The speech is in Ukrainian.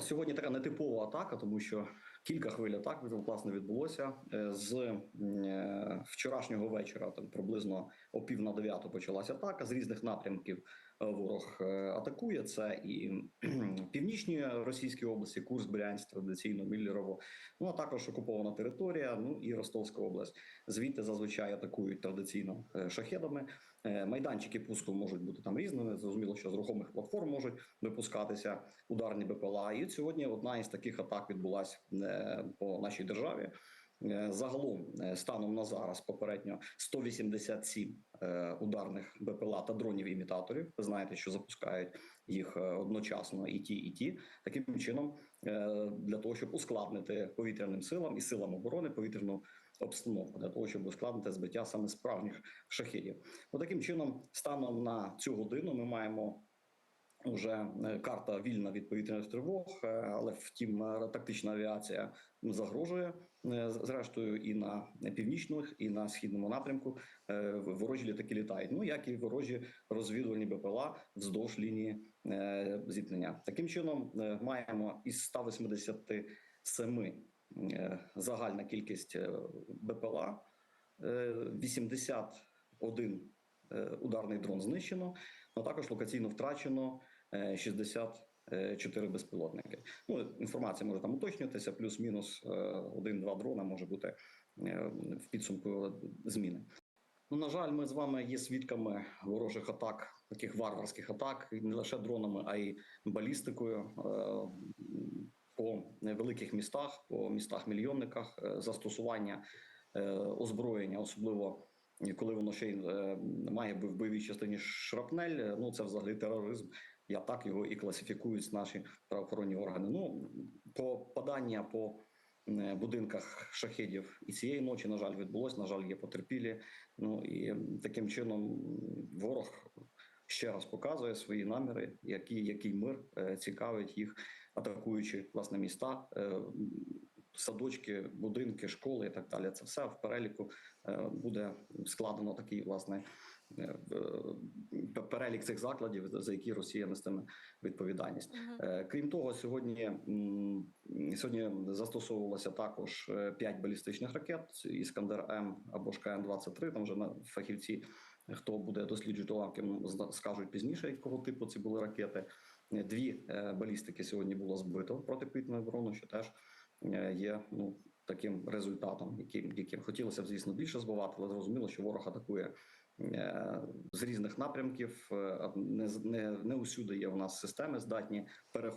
Сьогодні така нетипова атака, тому що кілька хвиль атак власне відбулося Е, з е, вчорашнього вечора. Там приблизно о пів на дев'яту почалася атака з різних напрямків. Ворог е, атакує це і північні російські області, Курск, Брянськ, традиційно Міллерово, ну а також окупована територія. Ну і Ростовська область. Звідти зазвичай атакують традиційно е, шахедами. Е, Майданчики пуску можуть бути там різними. Зрозуміло, що з рухомих платформ можуть випускатися ударні БПЛА. І от сьогодні одна із таких атак відбулася по нашій державі. Е, Загалом, е, станом на зараз, попередньо 187 е, ударних БПЛА та дронів-імітаторів. Ви знаєте, що запускають їх одночасно і ті, і ті. Таким чином, для того, щоб ускладнити повітряним силам і силам оборони повітряну обстановку, для того, щоб ускладнити збиття саме справжніх шахідів. Таким чином, станом на цю годину, ми маємо. Вже е, карта вільна від повітряних тривог, е, але втім е, тактична авіація загрожує зрештою і на північних, і на східному напрямку. Ворожі літаки літають. Ну як і ворожі розвідувальні БПЛА вздовж лінії зіткнення. Таким чином маємо із 187 е, загальна кількість БПЛА, е, 81 е, ударний дрон знищено. Ну також локаційно втрачено е, 64 безпілотники. Ну інформація може там уточнюватися, плюс-мінус е, один-два дрона може бути е, в підсумку зміни. Ну, на жаль, ми з вами є свідками ворожих атак, таких варварських атак, не лише дронами, а й балістикою е, по великих містах, по містах-мільйонниках, е, застосування е, озброєння, особливо коли воно ще й е, має в бойовій частині шрапнель. е, Ну це взагалі тероризм. Я так його і класифікують наші правоохоронні органи. Ну попадання по е, будинках шахедів і цієї ночі, на жаль, відбулось. На жаль, є потерпілі. Ну і таким чином ворог ще раз показує свої наміри, які, який мир цікавить їх, атакуючи власне міста. Е, Садочки, будинки, школи і так далі. Це все в переліку е, буде складено такий власне е, в- перелік цих закладів, за які Росія нестиме відповідальність. Е, Крім того, сьогодні сьогодні застосовувалося також 5 балістичних ракет Іскандер М або ж КН-23. Там вже на фахівці, хто буде досліджувати зна- скажуть пізніше, якого типу ці були ракети. Е, Дві е, балістики сьогодні було збито протиповітряну оборону, що теж е, є ну таким результатом, яким яким хотілося б, звісно, більше збивати, але зрозуміло, що ворог атакує е, з різних напрямків. е, Не не, не усюди є у нас системи здатні перехоплювати